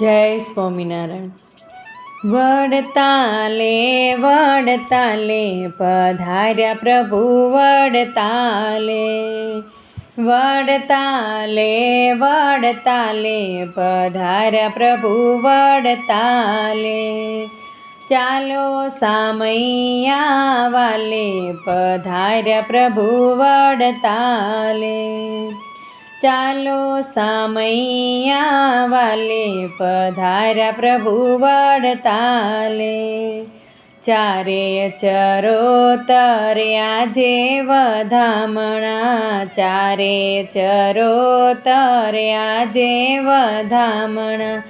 જય સ્વામિનારાયણ. વડતાલે વડતાલે, પધાર્યા પ્રભુ વડતાલે. વડતાલે વડતાલે, પધાર્યા પ્રભુ વડતાલે. ચાલો સામૈયા વાલે, પધાર્યા પ્રભુ વડતાલે. ચાલો સામૈયા વાલે પધાર્યા પ્રભુ વડતાલે. ચારે ચરો તર્યા જે વધામણા. ચારે ચરો તર્યા જે વધામણા.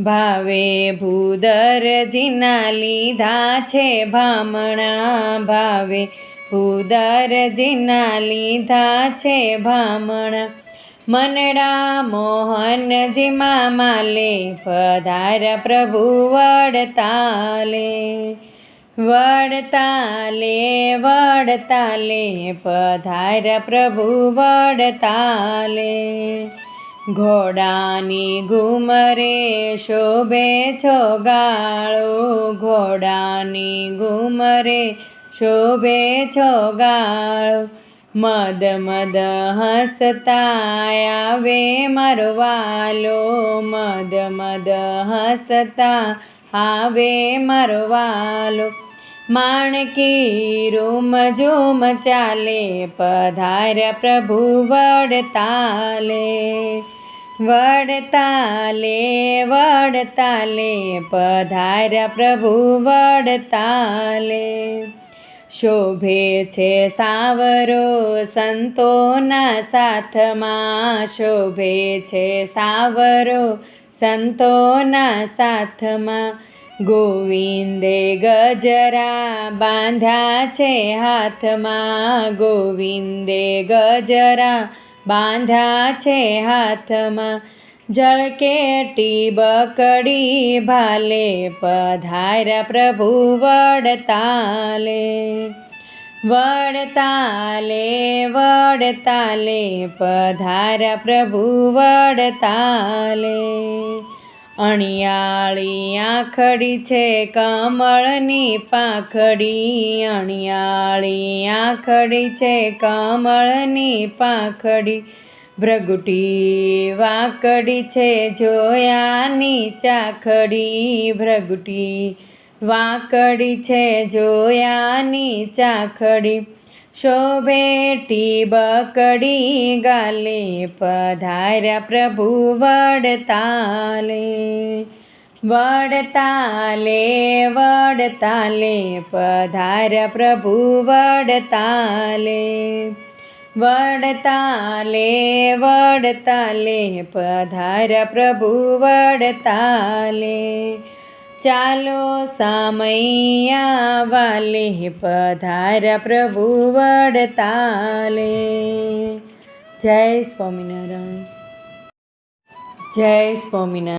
ભાવે ભૂદરજીના લીધા છે ભામણા. ભાવે ભૂદરજીના લીધા છે ભામણા. મનડા મોહનજી મામાલે પધાર પ્રભુ વડતાલે. વડતાલે વડતાલે, પધાર પ્રભુ વડતાલે. ઘોડાની ઘુમરે શોભે છો ગાળો ઘોડાની ઘુમરે શોભે છો ગાળો મદ મદ હસતા આવે મારો વાલો. મદ મદ હસતા આવે મારો માણકી રૂમ ઝૂમ ચાલે, પધાર્યા પ્રભુ વડતાલે. વડતાલે વડતાલે, પધાર્યા પ્રભુ વડતાલે. શોભે છે સાવરો, સંતોના સાથમાં શોભે છે સાવરો, સંતોના સાથમાં ગોવિંદે ગજરા બાંધ્યા છે હાથમાં, ગોવિંદે ગજરા બાંધ્યા છે હાથમાં જળકેટી બકડી ભાલે પધાર્યા પ્રભુ વડતાલે. વડતાલે વડતાલે પધાર્યા પ્રભુ વડતાલે. અણિયાળી આખડી છે કમળની પાંખડી, અણિયાળી આખડી છે કમળની પાંખડી. ભ્રગુટી વાકડી છે જોયાની ચાખડી. ભ્રગુટી વાકડી છે જોયાની ચાખડી. શોભેટી બકડી ગાલે, પધાર્યા પ્રભુ વડતાલે. વડતાલે વડતાલે, પધાર્યા પ્રભુ વડતાલે. વડતાલે વડતાલે, પધાર પ્રભુ વડતાલે. ચાલો સામૈયા વાલે પધાર પ્રભુ વડતાલે. જય સ્વામિનારાયણ. જય સ્વામિનારાયણ.